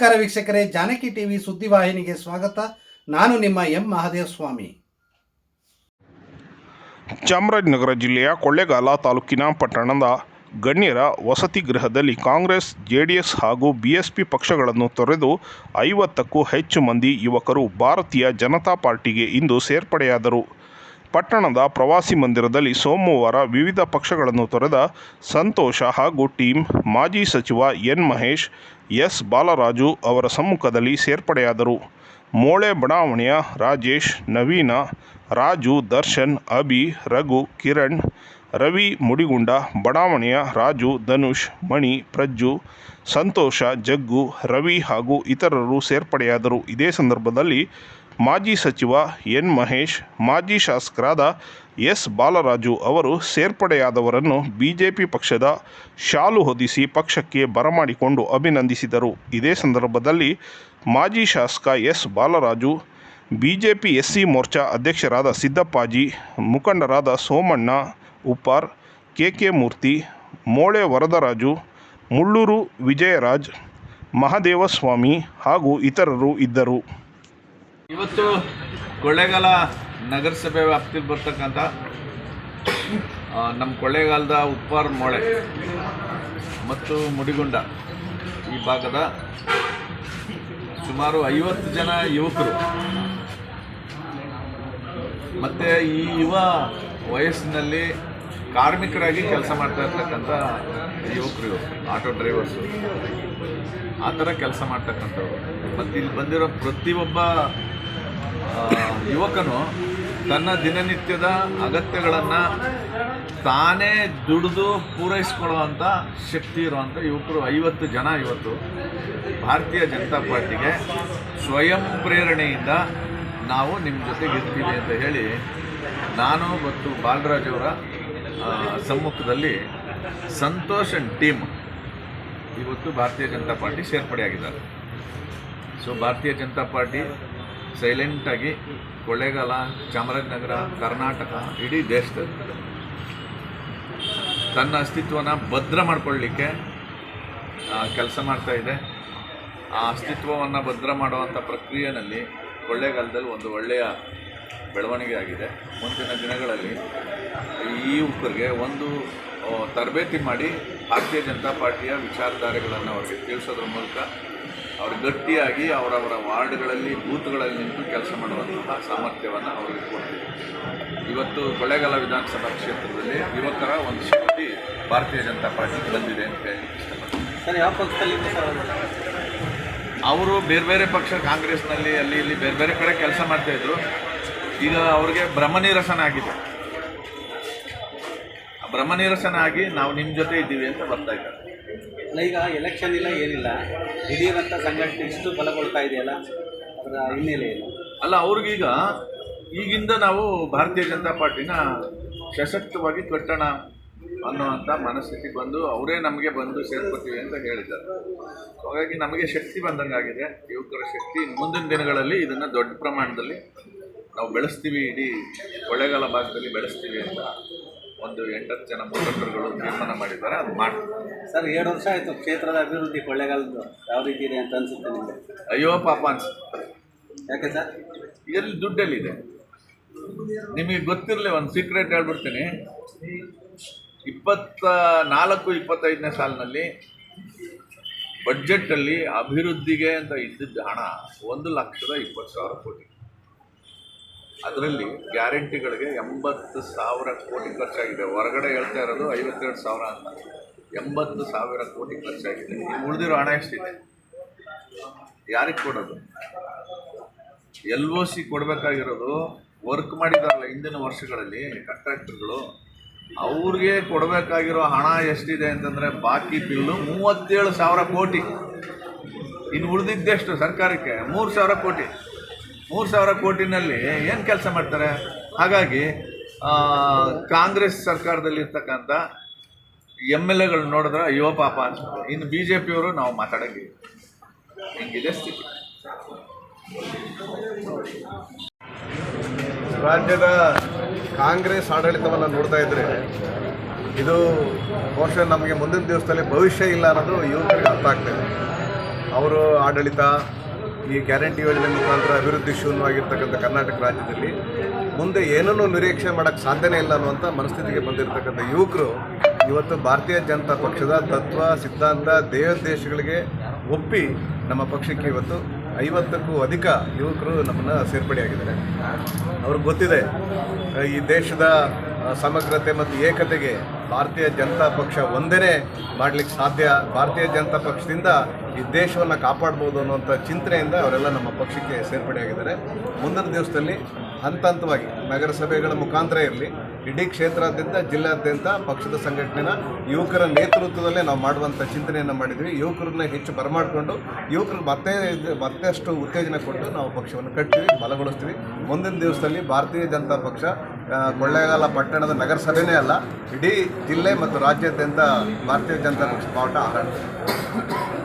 ನಮಸ್ಕಾರ ವೀಕ್ಷಕರೇ, ಜಾನಕಿ ಟಿವಿ ಸುದ್ದಿವಾಹಿನಿಗೆ ಸ್ವಾಗತ. ನಾನು ನಿಮ್ಮ ಎಂ ಮಹಾದೇವ ಸ್ವಾಮಿ ಚಾಮರಾಜನಗರ ಜಿಲ್ಲೆಯ ಕೊಳ್ಳೇಗಾಲ ತಾಲೂಕಿನ ಪಟ್ಟಣದ ಗಣ್ಯರ ವಸತಿ ಗೃಹದಲ್ಲಿ ಕಾಂಗ್ರೆಸ್, ಜೆಡಿಎಸ್ ಹಾಗೂ ಬಿಎಸ್ಪಿ ಪಕ್ಷಗಳನ್ನು ತೊರೆದು ಐವತ್ತಕ್ಕೂ ಹೆಚ್ಚು ಮಂದಿ ಯುವಕರು ಭಾರತೀಯ ಜನತಾ ಪಾರ್ಟಿಗೆ ಇಂದು ಸೇರ್ಪಡೆಯಾದರು. ಪಟ್ಟಣದ ಪ್ರವಾಸಿ ಮಂದಿರದಲ್ಲಿ ಸೋಮವಾರ ವಿವಿಧ ಪಕ್ಷಗಳನ್ನು ತೊರೆದ ಸಂತೋಷ ಹಾಗೂ ಟೀಮ್ ಮಾಜಿ ಸಚಿವ ಎನ್ ಮಹೇಶ್, ಎಸ್ ಬಾಲರಾಜು ಅವರ ಸಮ್ಮುಖದಲ್ಲಿ ಸೇರ್ಪಡೆಯಾದರು. ಮೋಳೆ ಬಡಾವಣೆಯ ರಾಜೇಶ್, ನವೀನ, ರಾಜು, ದರ್ಶನ್, ಅಭಿ, ರಘು, ಕಿರಣ್, ರವಿ ಮುಡಿಗುಂಡ, ಬಡಾವಣೆಯ ರಾಜು, ಧನುಷ್, ಮಣಿ, ಪ್ರಜ್ಜು, ಸಂತೋಷ, ಜಗ್ಗು, ರವಿ ಹಾಗೂ ಇತರರು ಸೇರ್ಪಡೆಯಾದರು. ಇದೇ ಸಂದರ್ಭದಲ್ಲಿ ಮಾಜಿ ಸಚಿವ ಎನ್ ಮಹೇಶ್, ಮಾಜಿ ಶಾಸಕರಾದ ಎಸ್ ಬಾಲರಾಜು ಅವರು ಸೇರ್ಪಡೆಯಾದವರನ್ನು ಬಿಜೆಪಿ ಪಕ್ಷದ ಶಾಲು ಹೊದಿಸಿ ಪಕ್ಷಕ್ಕೆ ಬರಮಾಡಿಕೊಂಡು ಅಭಿನಂದಿಸಿದರು. ಇದೇ ಸಂದರ್ಭದಲ್ಲಿ ಮಾಜಿ ಶಾಸಕ S Balaraju, BJP SC Morcha ಅಧ್ಯಕ್ಷರಾದ ಸಿದ್ದಪ್ಪಾಜಿ, ಮುಖಂಡರಾದ ಸೋಮಣ್ಣ, ಉಪ್ಪಾರ್ ಕೆ ಮೂರ್ತಿ, ಮೋಳೆ ವರದರಾಜು, ಮುಳ್ಳೂರು ವಿಜಯರಾಜ್, ಮಹದೇವಸ್ವಾಮಿ ಹಾಗೂ ಇತರರು ಇದ್ದರು. ಇವತ್ತು ಕೊಳ್ಳೇಗಾಲ ನಗರಸಭೆ ವ್ಯಾಪ್ತಿಯಲ್ಲಿ ಬರ್ತಕ್ಕಂಥ ನಮ್ಮ ಕೊಳ್ಳೇಗಾಲದ ಉಪ್ಪಾರ್ ಮೊಳೆ ಮತ್ತು ಮುಡಿಗುಂಡ ಈ ಭಾಗದ ಸುಮಾರು ಐವತ್ತು ಜನ ಯುವಕರು. ಮತ್ತು ಈ ಯುವ ವಯಸ್ಸಿನಲ್ಲಿ ಕಾರ್ಮಿಕರಾಗಿ ಕೆಲಸ ಮಾಡ್ತಾ ಇರ್ತಕ್ಕಂಥ ಯುವಕರು ಆಟೋ ಡ್ರೈವರ್ಸು. ಆ ಥರ ಕೆಲಸ ಮಾಡ್ತಕ್ಕಂಥವ್ರು. ಮತ್ತು ಇಲ್ಲಿ ಬಂದಿರೋ ಪ್ರತಿಯೊಬ್ಬ ಯುವಕನು ತನ್ನ ದಿನನಿತ್ಯದ ಅಗತ್ಯಗಳನ್ನು ತಾನೇ ದುಡಿದು ಪೂರೈಸ್ಕೊಳ್ಳುವಂಥ ಶಕ್ತಿ ಇರುವಂಥ ಯುವಕರು ಐವತ್ತು ಜನ ಇವತ್ತು ಭಾರತೀಯ ಜನತಾ ಪಾರ್ಟಿಗೆ ಸ್ವಯಂ ಪ್ರೇರಣೆಯಿಂದ ನಾವು ನಿಮ್ಮ ಜೊತೆಗೆ ಇರ್ತೀವಿ ಅಂತ ಹೇಳಿ ನಾನು ಮತ್ತು ಬಾಲರಾಜ್ ಅವರ ಸಮ್ಮುಖದಲ್ಲಿ ಸಂತೋಷ್ ಟೀಮ್ ಇವತ್ತು ಭಾರತೀಯ ಜನತಾ ಪಾರ್ಟಿ ಸೇರ್ಪಡೆಯಾಗಿದ್ದಾರೆ. ಸೊ ಭಾರತೀಯ ಜನತಾ ಪಾರ್ಟಿ ಸೈಲೆಂಟಾಗಿ ಕೊಳ್ಳೇಗಾಲ, ಚಾಮರಾಜನಗರ, ಕರ್ನಾಟಕ, ಇಡೀ ದೇಶದಲ್ಲಿ ತನ್ನ ಅಸ್ತಿತ್ವನ ಭದ್ರ ಮಾಡಿಕೊಳ್ಳಿಕ್ಕೆ ಕೆಲಸ ಮಾಡ್ತಾ ಇದೆ. ಆ ಅಸ್ತಿತ್ವವನ್ನು ಭದ್ರ ಮಾಡುವಂಥ ಪ್ರಕ್ರಿಯೆಯಲ್ಲಿ ಕೊಳ್ಳೇಗಾಲದಲ್ಲಿ ಒಂದು ಒಳ್ಳೆಯ ಬೆಳವಣಿಗೆ ಆಗಿದೆ. ಮುಂದಿನ ದಿನಗಳಲ್ಲಿ ಈ ಯುವಕರಿಗೆ ಒಂದು ತರಬೇತಿ ಮಾಡಿ ಭಾರತೀಯ ಜನತಾ ಪಾರ್ಟಿಯ ವಿಚಾರಧಾರೆಗಳನ್ನು ಅವರಿಗೆ ತಿಳಿಸೋದ್ರ ಮೂಲಕ ಅವರು ಗಟ್ಟಿಯಾಗಿ ಅವರವರ ವಾರ್ಡ್ಗಳಲ್ಲಿ ಬೂತ್ಗಳಲ್ಲಿ ನಿಂತು ಕೆಲಸ ಮಾಡುವಂತಹ ಸಾಮರ್ಥ್ಯವನ್ನು ಅವರಿಗೆ ಕೊಡ್ತೀವಿ. ಇವತ್ತು ಕೊಳೆಗಾಲ ವಿಧಾನಸಭಾ ಕ್ಷೇತ್ರದಲ್ಲಿ ಯುವಕರ ಒಂದು ಶಕ್ತಿ ಭಾರತೀಯ ಜನತಾ ಪಾರ್ಟಿಗೆ ಬಂದಿದೆ ಅಂತ ಹೇಳಿ ಇಷ್ಟಪಡ್ತೀನಿ. ಸರ್ ಯಾವ ಪಕ್ಷದಲ್ಲಿ? ಅವರು? ಬೇರೆ ಬೇರೆ ಪಕ್ಷ ಕಾಂಗ್ರೆಸ್ನಲ್ಲಿ ಅಲ್ಲಿ ಇಲ್ಲಿ ಬೇರೆ ಬೇರೆ ಕಡೆ ಕೆಲಸ ಮಾಡ್ತಾಯಿದ್ರು ಈಗ ಅವ್ರಿಗೆ ಭ್ರಮನಿರಸನ ಆಗಿದೆ ಆ ಬ್ರಹ್ಮನಿರಸನ ಆಗಿ ನಾವು ನಿಮ್ಮ ಜೊತೆ ಇದ್ದೀವಿ ಅಂತ ಬರ್ತಾ ಇದ್ದಾರೆ. ಅಲ್ಲ ಈಗ ಎಲೆಕ್ಷನ್ ಇಲ್ಲ ಏನಿಲ್ಲ. ದಿಢೀರಂತ ಸಂಘಟನೆ ಇಷ್ಟು ಬಲಗೊಳ್ತಾ ಇದೆಯಲ್ಲ ಅದರ ಹಿನ್ನೆಲೆ ಅಲ್ಲ ಅವ್ರಿಗೀಗ ಈಗಿಂದ ನಾವು ಭಾರತೀಯ ಜನತಾ ಪಾರ್ಟಿನ ಸಶಕ್ತವಾಗಿ ಕಟ್ಟೋಣ ಅನ್ನುವಂಥ ಮನಸ್ಥಿತಿ ಬಂದು ಅವರೇ ನಮಗೆ ಬಂದು ಸೇರ್ಕೊತೀವಿ ಅಂತ ಹೇಳಿದ್ದಾರೆ. ಹಾಗಾಗಿ ನಮಗೆ ಶಕ್ತಿ ಬಂದಂಗಾಗಿದೆ ಯುವಕರ ಶಕ್ತಿ ಮುಂದಿನ ದಿನಗಳಲ್ಲಿ ಇದನ್ನು ದೊಡ್ಡ ಪ್ರಮಾಣದಲ್ಲಿ ನಾವು ಬೆಳೆಸ್ತೀವಿ ಇಡೀ ಕೊಳ್ಳೆಗಾಲ ಭಾಗದಲ್ಲಿ ಬೆಳೆಸ್ತೀವಿ ಅಂತ ಒಂದು ಎಂಟತ್ತು ಜನ ಮುಖಂಡರುಗಳು ತೀರ್ಮಾನ ಮಾಡಿದ್ದಾರೆ ಅದು ಮಾಡಿ ಸರ್ ಎರಡು ವರ್ಷ ಆಯಿತು ಕ್ಷೇತ್ರದ ಅಭಿವೃದ್ಧಿ ಕೊಳ್ಳೆಗಾಲದ್ದು ಯಾವ ರೀತಿ ಇದೆ ಅಂತ ಅನಿಸುತ್ತೆ ನಿಮಗೆ? ಅಯ್ಯೋ ಪಾಪ ಅನಿಸುತ್ತೆ. ಯಾಕೆ ಸರ್? ಎಲ್ಲಿ ದುಡ್ಡಲ್ಲಿದೆ? ನಿಮಗೆ ಗೊತ್ತಿರಲಿ ಒಂದು ಸೀಕ್ರೆಟ್ ಹೇಳ್ಬಿಡ್ತೀನಿ. ಇಪ್ಪತ್ತ ನಾಲ್ಕು ಇಪ್ಪತ್ತೈದನೇ ಸಾಲಿನಲ್ಲಿ ಬಡ್ಜೆಟ್ಟಲ್ಲಿ ಅಭಿವೃದ್ಧಿಗೆ ಅಂತ ಇದ್ದಿದ್ದ ಹಣ ಒಂದು ಲಕ್ಷದ ಇಪ್ಪತ್ತು ಸಾವಿರ ಕೋಟಿ. ಅದರಲ್ಲಿ ಗ್ಯಾರಂಟಿಗಳಿಗೆ ಎಂಬತ್ತು ಸಾವಿರ ಕೋಟಿ ಖರ್ಚಾಗಿದೆ. ಹೊರಗಡೆ ಹೇಳ್ತಾ ಇರೋದು ಐವತ್ತೆರಡು ಸಾವಿರ ಅಂತ. ಎಂಬತ್ತು ಸಾವಿರ ಕೋಟಿ ಖರ್ಚಾಗಿದೆ. ಉಳಿದಿರೋ ಹಣ ಎಷ್ಟಿದೆ? ಯಾರಿಗೆ ಕೊಡೋದು? ಎಲ್ ಒ ಸಿ ಕೊಡಬೇಕಾಗಿರೋದು ವರ್ಕ್ ಮಾಡಿದಾರಲ್ಲ ಹಿಂದಿನ ವರ್ಷಗಳಲ್ಲಿ ಕಾಂಟ್ರಾಕ್ಟರ್ಗಳು ಅವ್ರಿಗೆ ಕೊಡಬೇಕಾಗಿರೋ ಹಣ ಎಷ್ಟಿದೆ ಅಂತಂದರೆ ಬಾಕಿ ಬಿಲ್ಲು ಮೂವತ್ತೇಳು ಸಾವಿರ ಕೋಟಿ. ಇನ್ನು ಉಳಿದಿದ್ದೆಷ್ಟು ಸರ್ಕಾರಕ್ಕೆ? ಮೂರು ಸಾವಿರ ಕೋಟಿ. ಮೂರು ಸಾವಿರ ಕೋಟಿನಲ್ಲಿ ಏನು ಕೆಲಸ ಮಾಡ್ತಾರೆ? ಹಾಗಾಗಿ ಕಾಂಗ್ರೆಸ್ ಸರ್ಕಾರದಲ್ಲಿರ್ತಕ್ಕಂಥ ಎಂ ಎಲ್ ಎಗಳು ನೋಡಿದ್ರೆ ಅಯ್ಯೋ ಪಾಪ ಅನ್ಸುತ್ತೆ. ಇನ್ನು ಬಿ ಜೆ ಪಿಯವರು ನಾವು ಮಾತಾಡೋಂಗಿಲ್ಲ. ಹಿಂಗಿದೆ ಸ್ಥಿತಿ. ರಾಜ್ಯದ ಕಾಂಗ್ರೆಸ್ ಆಡಳಿತವನ್ನು ನೋಡ್ತಾ ಇದ್ರೆ, ಇದು ಬಹುಶಃ ನಮಗೆ ಮುಂದಿನ ದಿವಸದಲ್ಲಿ ಭವಿಷ್ಯ ಇಲ್ಲ ಅನ್ನೋದು ಯುವಕರಿಗೆ ಅರ್ಥ ಆಗ್ತದೆ ಅವರು ಆಡಳಿತ ಈ ಗ್ಯಾರಂಟಿ ಯೋಜನೆ ಮುಖಾಂತರ ಅಭಿವೃದ್ಧಿ ಶೂನ್ಯವಾಗಿರ್ತಕ್ಕಂಥ ಕರ್ನಾಟಕ ರಾಜ್ಯದಲ್ಲಿ ಮುಂದೆ ಏನನ್ನೂ ನಿರೀಕ್ಷೆ ಮಾಡೋಕ್ಕೆ ಸಾಧ್ಯನೇ ಇಲ್ಲ ಅನ್ನುವಂಥ ಮನಸ್ಥಿತಿಗೆ ಬಂದಿರತಕ್ಕಂಥ ಯುವಕರು ಇವತ್ತು ಭಾರತೀಯ ಜನತಾ ಪಕ್ಷದ ತತ್ವ, ಸಿದ್ಧಾಂತ ದೇಶಗಳಿಗೆ ಒಪ್ಪಿ ನಮ್ಮ ಪಕ್ಷಕ್ಕೆ ಇವತ್ತು ಐವತ್ತಕ್ಕೂ ಅಧಿಕ ಯುವಕರು ನಮ್ಮನ್ನು ಸೇರ್ಪಡೆಯಾಗಿದ್ದಾರೆ. ಅವ್ರಿಗೆ ಗೊತ್ತಿದೆ, ಈ ದೇಶದ ಸಮಗ್ರತೆ ಮತ್ತು ಏಕತೆಗೆ ಭಾರತೀಯ ಜನತಾ ಪಕ್ಷ ಒಂದೇ ಮಾಡಲಿಕ್ಕೆ ಸಾಧ್ಯ. ಭಾರತೀಯ ಜನತಾ ಪಕ್ಷದಿಂದ ಈ ದೇಶವನ್ನು ಕಾಪಾಡ್ಬೋದು ಅನ್ನುವಂಥ ಚಿಂತನೆಯಿಂದ ಅವರೆಲ್ಲ ನಮ್ಮ ಪಕ್ಷಕ್ಕೆ ಸೇರ್ಪಡೆಯಾಗಿದ್ದಾರೆ. ಮುಂದಿನ ದಿವಸದಲ್ಲಿ ಹಂತ ಹಂತವಾಗಿ ನಗರಸಭೆಗಳ ಮುಖಾಂತರ ಇರಲಿ, ಇಡೀ ಕ್ಷೇತ್ರಾದ್ಯಂತ ಜಿಲ್ಲಾದ್ಯಂತ ಪಕ್ಷದ ಸಂಘಟನೆನ ಯುವಕರ ನೇತೃತ್ವದಲ್ಲೇ ನಾವು ಮಾಡುವಂಥ ಚಿಂತನೆಯನ್ನು ಮಾಡಿದ್ವಿ. ಯುವಕರನ್ನ ಹೆಚ್ಚು ಬರಮಾಡಿಕೊಂಡು ಯುವಕರಿಗೆ ಮತ್ತೆ ಮತ್ತಷ್ಟು ಉತ್ತೇಜನ ಕೊಟ್ಟು ನಾವು ಪಕ್ಷವನ್ನು ಕಟ್ತೀವಿ, ಬಲಗೊಳಿಸ್ತೀವಿ. ಮುಂದಿನ ದಿವಸದಲ್ಲಿ ಭಾರತೀಯ ಜನತಾ ಪಕ್ಷ ಕೊಳ್ಳೇಗಾಲ ಪಟ್ಟಣದ ನಗರಸಭೆನೇ ಅಲ್ಲ, ಇಡೀ ಜಿಲ್ಲೆ ಮತ್ತು ರಾಜ್ಯಾದ್ಯಂತ ಭಾರತೀಯ ಜನತಾ ಪಕ್ಷ ಬಾವುಟ ಹಾರಾಡ್ತೀವಿ